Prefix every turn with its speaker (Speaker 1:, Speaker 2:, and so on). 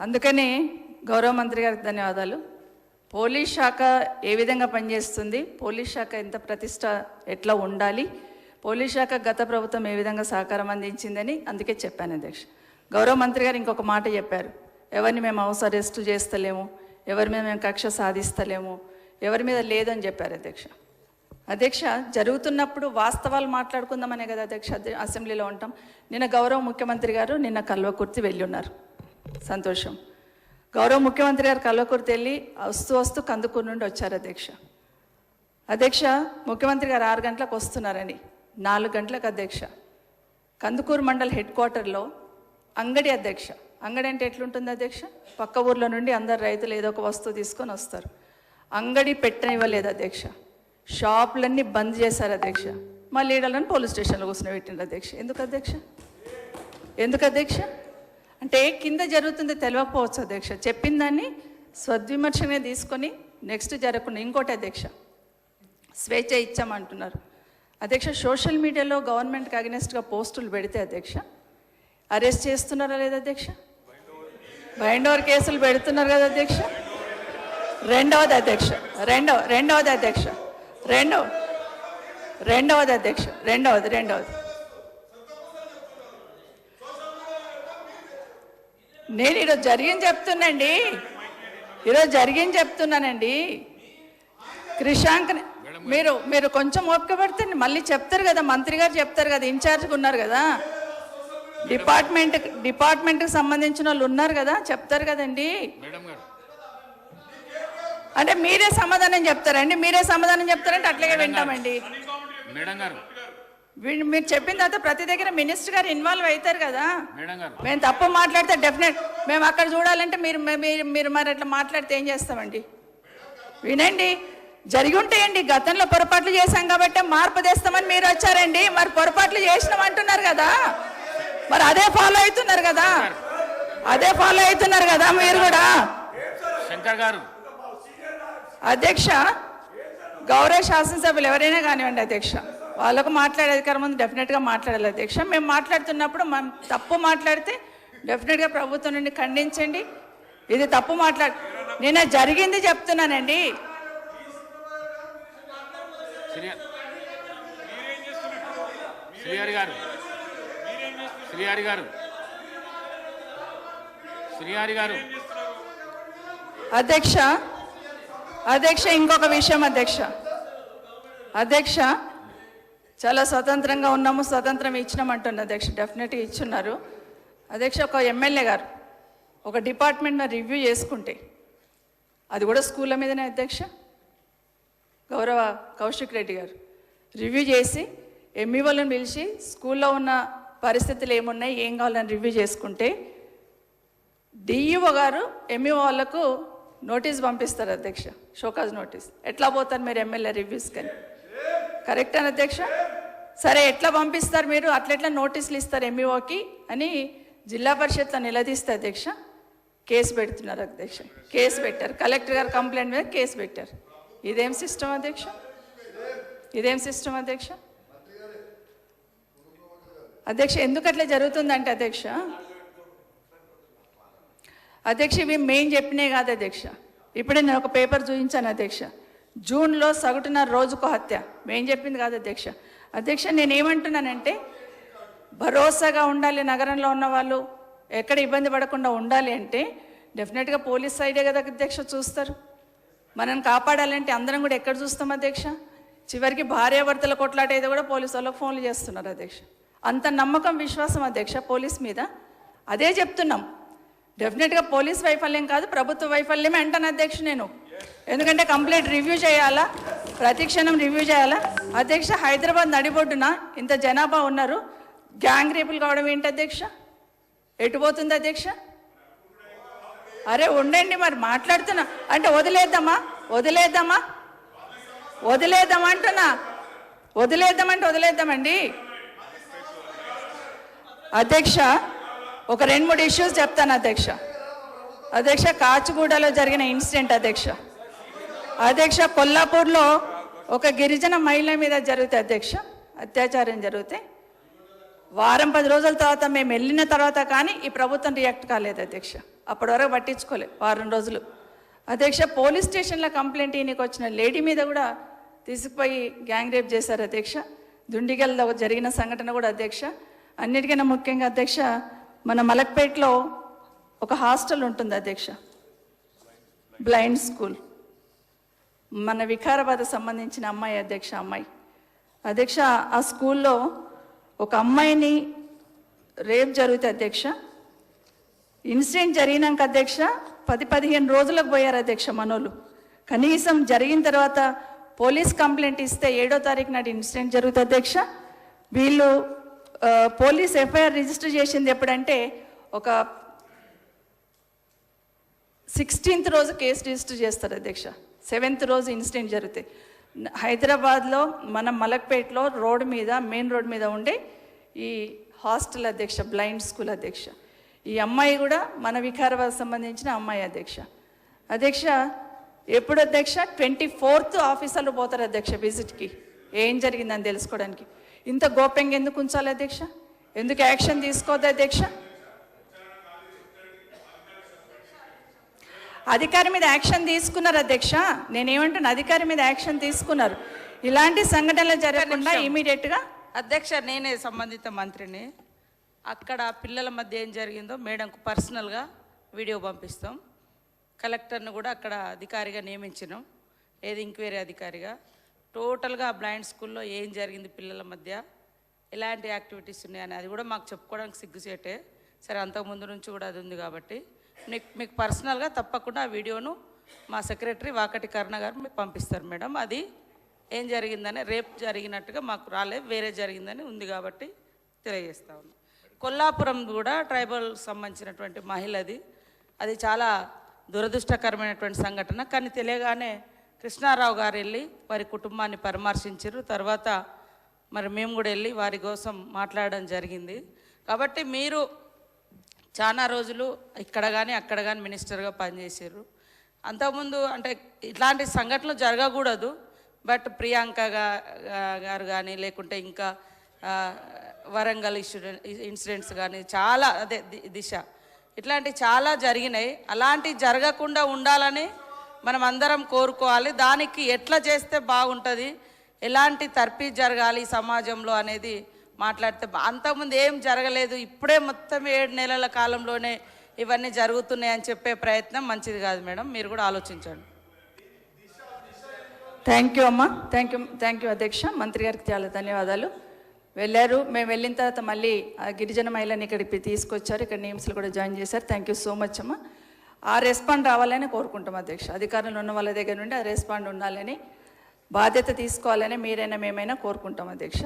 Speaker 1: అందుకని గౌరవ మంత్రి గారికి ధన్యవాదాలు. పోలీస్ శాఖ ఏ విధంగా పనిచేస్తుంది? పోలీస్ శాఖ ఎంత ప్రతిష్ట ఎట్లా ఉండాలి? పోలీస్ శాఖ గత ప్రభుత్వం ఏ విధంగా సహకారం అందించిందని అందుకే చెప్పాను అధ్యక్ష. గౌరవ మంత్రి గారు ఇంకొక మాట చెప్పారు. ఎవరిని మేము హౌస్ అరెస్ట్ చేస్తలేము? ఎవరి మీద మేము కక్ష సాధిస్తలేము? ఎవరి మీద లేదని చెప్పారు అధ్యక్ష. అధ్యక్ష జరుగుతున్నప్పుడు వాస్తవాలు మాట్లాడుకుందామనే కదా అధ్యక్ష అసెంబ్లీలో ఉంటాం. నిన్న గౌరవ ముఖ్యమంత్రి గారు నిన్న కల్వకుర్తి వెళ్ళి ఉన్నారు సంతోషం. గౌరవ ముఖ్యమంత్రి గారు కల్వకుర్తి వెళ్ళి వస్తూ వస్తూ కందుకూరు నుండి వచ్చారు అధ్యక్ష. అధ్యక్ష ముఖ్యమంత్రి గారు ఆరు గంటలకు వస్తున్నారని నాలుగు గంటలకు అధ్యక్ష. కందుకూరు మండల్ హెడ్ క్వార్టర్లో అంగడి అధ్యక్ష. అంగడి అంటే ఎట్లుంటుంది అధ్యక్ష? పక్క ఊర్లో నుండి అందరు రైతులు ఏదో ఒక వస్తువు తీసుకొని వస్తారు. అంగడి పెట్టనివ్వలేదు అధ్యక్ష. షాపులన్నీ బంద్ చేశారు అధ్యక్ష. మా లీడర్లను పోలీస్ స్టేషన్లో కూర్చొని పెట్టిండ్రు అధ్యక్ష. ఎందుకు అధ్యక్ష? ఎందుకు అధ్యక్ష? అంటే కింద జరుగుతుంది తెలియకపోవచ్చు అధ్యక్ష. చెప్పిన దాన్ని సద్విమర్శనే తీసుకొని నెక్స్ట్ జరగకుండా ఇంకోటి అధ్యక్ష. స్వేచ్ఛ ఇచ్చామంటున్నారు. అధ్యక్ష సోషల్ మీడియాలో గవర్నమెంట్కి అగెనెస్ట్గా పోస్టులు పెడితే అధ్యక్ష అరెస్ట్ చేస్తున్నారా లేదా అధ్యక్ష? బైండ్ ఓవర్ కేసులు పెడుతున్నారు కదా అధ్యక్ష. రెండవది అధ్యక్ష రెండవ రెండవది అధ్యక్ష రెండవ రెండవది అధ్యక్ష రెండవది రెండవది. నేను ఈరోజు జరిగింది చెప్తున్నాండి. ఈరోజు జరిగింది చెప్తున్నానండి. క్రిషాంక్ మీరు మీరు కొంచెం ఓపిక పడితే మళ్ళీ చెప్తారు కదా మంత్రి గారు చెప్తారు కదా ఇన్ఛార్జ్గా ఉన్నారు కదా. డిపార్ట్మెంట్ డిపార్ట్మెంట్కి సంబంధించిన వాళ్ళు ఉన్నారు కదా చెప్తారు కదండి. అంటే మీరే సమాధానం చెప్తారండి. మీరే సమాధానం చెప్తారంటే అట్లాగే వింటామండి.
Speaker 2: మేడం గారు
Speaker 1: మీరు చెప్పిన తర్వాత ప్రతి దగ్గర మినిస్టర్ గారు ఇన్వాల్వ్ అవుతారు కదా. మేము తప్పు మాట్లాడితే డెఫినెట్ మేము అక్కడ చూడాలంటే మీరు మీరు మీరు మరి అట్లా మాట్లాడితే ఏం చేస్తామండి? వినండి. జరిగి ఉంటాయండి గతంలో పొరపాట్లు చేశాం కాబట్టి మార్పు తెస్తామని మీరు వచ్చారండి. మరి పొరపాట్లు చేసినాం అంటున్నారు కదా. మరి అదే ఫాలో అవుతున్నారు కదా. అదే ఫాలో అవుతున్నారు కదా మీరు కూడా.
Speaker 2: శంకర్ గారు.
Speaker 1: అధ్యక్ష గౌరవ శాసనసభ్యులు ఎవరైనా కానివ్వండి అధ్యక్ష. వాళ్ళకు మాట్లాడే అధికారం ఉంది డెఫినెట్గా మాట్లాడాలి అధ్యక్ష. మేము మాట్లాడుతున్నప్పుడు మనం తప్పు మాట్లాడితే డెఫినెట్గా ప్రభుత్వం నుండి ఖండించండి. ఇది తప్పు మాట్లాడు నేను జరిగింది చెప్తున్నానండి.
Speaker 2: శ్రీ శ్రీహరి గారు శ్రీహరి గారు శ్రీహరి గారు.
Speaker 1: అధ్యక్ష అధ్యక్ష ఇంకొక విషయం అధ్యక్ష. అధ్యక్ష చాలా స్వతంత్రంగా ఉన్నాము స్వతంత్రం ఇచ్చినామంటున్నారు. అధ్యక్ష డెఫినెట్గా ఇచ్చున్నారు. అధ్యక్ష ఒక ఎమ్మెల్యే గారు ఒక డిపార్ట్మెంట్ను రివ్యూ చేసుకుంటే అది కూడా స్కూళ్ళ మీదనే అధ్యక్ష? గౌరవ కౌశిక్ రెడ్డి గారు రివ్యూ చేసి ఎంఈఓలను పిలిచి స్కూల్లో ఉన్న పరిస్థితులు ఏమున్నాయి ఏం కావాలని రివ్యూ చేసుకుంటే డిఈఓ గారు ఎంఈఓ వాళ్ళకు నోటీస్ పంపిస్తారు అధ్యక్ష షోకాజ్ నోటీస్ ఎట్లా పోతారు మీరు ఎమ్మెల్యే రివ్యూస్ కానీ కరెక్ట్ అని అధ్యక్ష? సరే ఎట్లా పంపిస్తారు మీరు? అట్లెట్లా నోటీసులు ఇస్తారు ఎంఈఓకి అని జిల్లా పరిషత్లో నిలదీస్తే అధ్యక్ష కేసు పెడుతున్నారు అధ్యక్ష. కేసు పెట్టారు. కలెక్టర్ గారు కంప్లైంట్ మీద కేసు పెట్టారు. ఇదేం సిస్టమ్ అధ్యక్ష? ఇదేం సిస్టమ్ అధ్యక్ష? అధ్యక్ష ఎందుకు అట్లా జరుగుతుందంటే అధ్యక్ష అధ్యక్ష ఇవి మెయిన్ చెప్పినాయి కాదు అధ్యక్ష. ఇప్పుడే నేను ఒక పేపర్ చూపించాను అధ్యక్ష. జూన్లో సగటున రోజుకు హత్య. మేం చెప్పింది కాదు అధ్యక్ష. అధ్యక్ష నేను ఏమంటున్నానంటే భరోసాగా ఉండాలి నగరంలో ఉన్న వాళ్ళు ఎక్కడ ఇబ్బంది పడకుండా ఉండాలి అంటే డెఫినెట్గా పోలీస్ సైడే కదా అధ్యక్ష చూస్తారు. మనల్ని కాపాడాలంటే అందరం కూడా ఎక్కడ చూస్తాం అధ్యక్ష? చివరికి భార్యాభర్తల కొట్లాట ఏదో కూడా పోలీసు వాళ్ళకి ఫోన్లు చేస్తున్నారు అధ్యక్ష. అంత నమ్మకం విశ్వాసం అధ్యక్ష పోలీస్ మీద. అదే చెప్తున్నాం. డెఫినెట్గా పోలీస్ వైఫల్యం కాదు ప్రభుత్వ వైఫల్యమే అంటాను అధ్యక్ష నేను. ఎందుకంటే కంప్లీట్ రివ్యూ చేయాలా? ప్రతిక్షణం రివ్యూ చేయాలా? అధ్యక్ష హైదరాబాద్ నడిబొడ్డున ఇంత జనాభా ఉన్నారు. గ్యాంగ్ రేపులు కావడం ఏంటి అధ్యక్ష? ఎటు పోతుంది అధ్యక్ష? అరే ఉండండి మరి మాట్లాడుతున్నా. అంటే వదిలేద్దామా? వదిలేద్దామా? వదిలేద్దాం అంటున్నా. వదిలేద్దామంటే వదిలేద్దామండి. అధ్యక్ష ఒక రెండు మూడు ఇష్యూస్ చెప్తాను అధ్యక్ష. అధ్యక్ష కాచిగూడలో జరిగిన ఇన్సిడెంట్ అధ్యక్ష. అధ్యక్ష కొల్లాపూర్లో ఒక గిరిజన మహిళ మీద జరిగితే అధ్యక్ష అత్యాచారం జరిగితే వారం పది రోజుల తర్వాత మేము వెళ్ళిన తర్వాత కానీ ఈ ప్రభుత్వం రియాక్ట్ కాలేదు అధ్యక్ష. అప్పటి వరకు పట్టించుకోలే వారం రోజులు. అధ్యక్ష పోలీస్ స్టేషన్లో కంప్లైంట్ ఈయనకి వచ్చిన లేడీ మీద కూడా తీసుకుపోయి గ్యాంగ్ రేప్ చేశారు అధ్యక్ష. దుండిగల్లో జరిగిన సంఘటన కూడా అధ్యక్ష. అన్నిటికైనా ముఖ్యంగా అధ్యక్ష మన మలక్పేటలో ఒక హాస్టల్ ఉంటుంది అధ్యక్ష. Blind school. మన వికారాబాద్ సంబంధించిన అమ్మాయి అధ్యక్ష అమ్మాయి. అధ్యక్ష ఆ స్కూల్లో ఒక అమ్మాయిని రేప్ జరిగితే అధ్యక్ష ఇన్సిడెంట్ జరిగినాక అధ్యక్ష పది పదిహేను రోజులకు పోయారు అధ్యక్ష మనోళ్ళు. కనీసం జరిగిన తర్వాత పోలీస్ కంప్లైంట్ ఇస్తే ఏడో తారీఖు నాటి ఇన్సిడెంట్ జరుగుతుంది అధ్యక్ష. వీళ్ళు పోలీస్ ఎఫ్ఐఆర్ రిజిస్టర్ చేసింది ఎప్పుడంటే ఒక సిక్స్టీన్త్ రోజు కేసు రిజిస్టర్ చేస్తారు అధ్యక్ష. సెవెంత్ రోజు ఇన్సిడెంట్ జరుగుతాయి. హైదరాబాద్లో మన మలక్పేటలో రోడ్ మీద మెయిన్ రోడ్ మీద ఉండే ఈ హాస్టల్ అధ్యక్ష బ్లైండ్ స్కూల్ అధ్యక్ష. ఈ అమ్మాయి కూడా మన వికారాబాద్ సంబంధించిన అమ్మాయి అధ్యక్ష. అధ్యక్ష ఎప్పుడు అధ్యక్ష? ట్వంటీ ఫోర్త్ ఆఫీసర్లు పోతారు అధ్యక్ష విజిట్కి. ఏం జరిగిందని తెలుసుకోవడానికి. ఇంత గోప్యంగా ఎందుకు ఉంచాలి అధ్యక్ష? ఎందుకు యాక్షన్ తీసుకోవద్దు అధ్యక్ష? అధికారి మీద యాక్షన్ తీసుకున్నారు అధ్యక్ష. నేనేమంటాను అధికారి మీద యాక్షన్ తీసుకున్నారు. ఇలాంటి సంఘటనలు జరగకుండా ఇమీడియట్గా
Speaker 3: అధ్యక్ష నేనే సంబంధిత మంత్రిని. అక్కడ పిల్లల మధ్య ఏం జరిగిందో మేడంకు పర్సనల్గా వీడియో పంపిస్తాం. కలెక్టర్ను కూడా అక్కడ అధికారిగా నియమించినాం. ఏది ఎంక్వైరీ అధికారిగా? టోటల్గా బ్లైండ్ స్కూల్లో ఏం జరిగింది పిల్లల మధ్య? ఎలాంటి యాక్టివిటీస్ ఉన్నాయని అది కూడా మాకు చెప్పుకోవడానికి సిగ్గుచేటే. సరే అంతకుముందు నుంచి కూడా అది ఉంది కాబట్టి. మీకు మీకు పర్సనల్గా తప్పకుండా ఆ వీడియోను మా సెక్రటరీ వాకటి కరుణ గారు మీకు పంపిస్తారు మేడం. అది ఏం జరిగిందని రేపు జరిగినట్టుగా మాకు రాలేదు వేరే జరిగిందని ఉంది కాబట్టి తెలియజేస్తా ఉన్నాం. కొల్లాపురం కూడా ట్రైబల్ సంబంధించినటువంటి మహిళది. అది చాలా దురదృష్టకరమైనటువంటి సంఘటన. కానీ తెలియగానే కృష్ణారావు గారు వెళ్ళి వారి కుటుంబాన్ని పరామర్శించారు. తర్వాత మరి మేము కూడా వెళ్ళి వారి కోసం మాట్లాడడం జరిగింది. కాబట్టి మీరు చాలా రోజులు ఇక్కడ కానీ అక్కడ కానీ మినిస్టర్గా పనిచేసారు అంతకుముందు అంటే ఇట్లాంటి సంఘటనలు జరగకూడదు బట్ ప్రియాంక గారు కానీ లేకుంటే ఇంకా వరంగల్ ఇన్సిడెంట్ ఇన్సిడెంట్స్ కానీ చాలా అదే ది- దిశ. ఇట్లాంటి చాలా జరిగినాయి. అలాంటివి జరగకుండా ఉండాలని మనం అందరం కోరుకోవాలి. దానికి ఎట్లా చేస్తే బాగుంటుంది? ఎలాంటి తర్పీ జరగాలి సమాజంలో అనేది మాట్లాడితే అంతకుముందు ఏం జరగలేదు ఇప్పుడే మొత్తం ఏడు నెలల కాలంలోనే ఇవన్నీ జరుగుతున్నాయి అని చెప్పే ప్రయత్నం మంచిది కాదు మేడం మీరు కూడా ఆలోచించండి.
Speaker 1: థ్యాంక్ యూ అమ్మా. థ్యాంక్ యూ థ్యాంక్ యూ అధ్యక్ష. మంత్రి గారికి చాలా ధన్యవాదాలు. వెళ్ళారు మేము వెళ్ళిన తర్వాత మళ్ళీ ఆ గిరిజన మహిళని ఇక్కడికి తీసుకొచ్చారు. ఇక్కడ నేమ్స్లు కూడా జాయిన్ చేశారు. థ్యాంక్ యూ సో మచ్ అమ్మా. ఆ రెస్పాండ్ రావాలని కోరుకుంటాం అధ్యక్ష. అధికారులు ఉన్న వాళ్ళ దగ్గర నుండి ఆ రెస్పాండ్ ఉండాలని బాధ్యత తీసుకోవాలని మీరైనా మేమైనా కోరుకుంటాం అధ్యక్ష.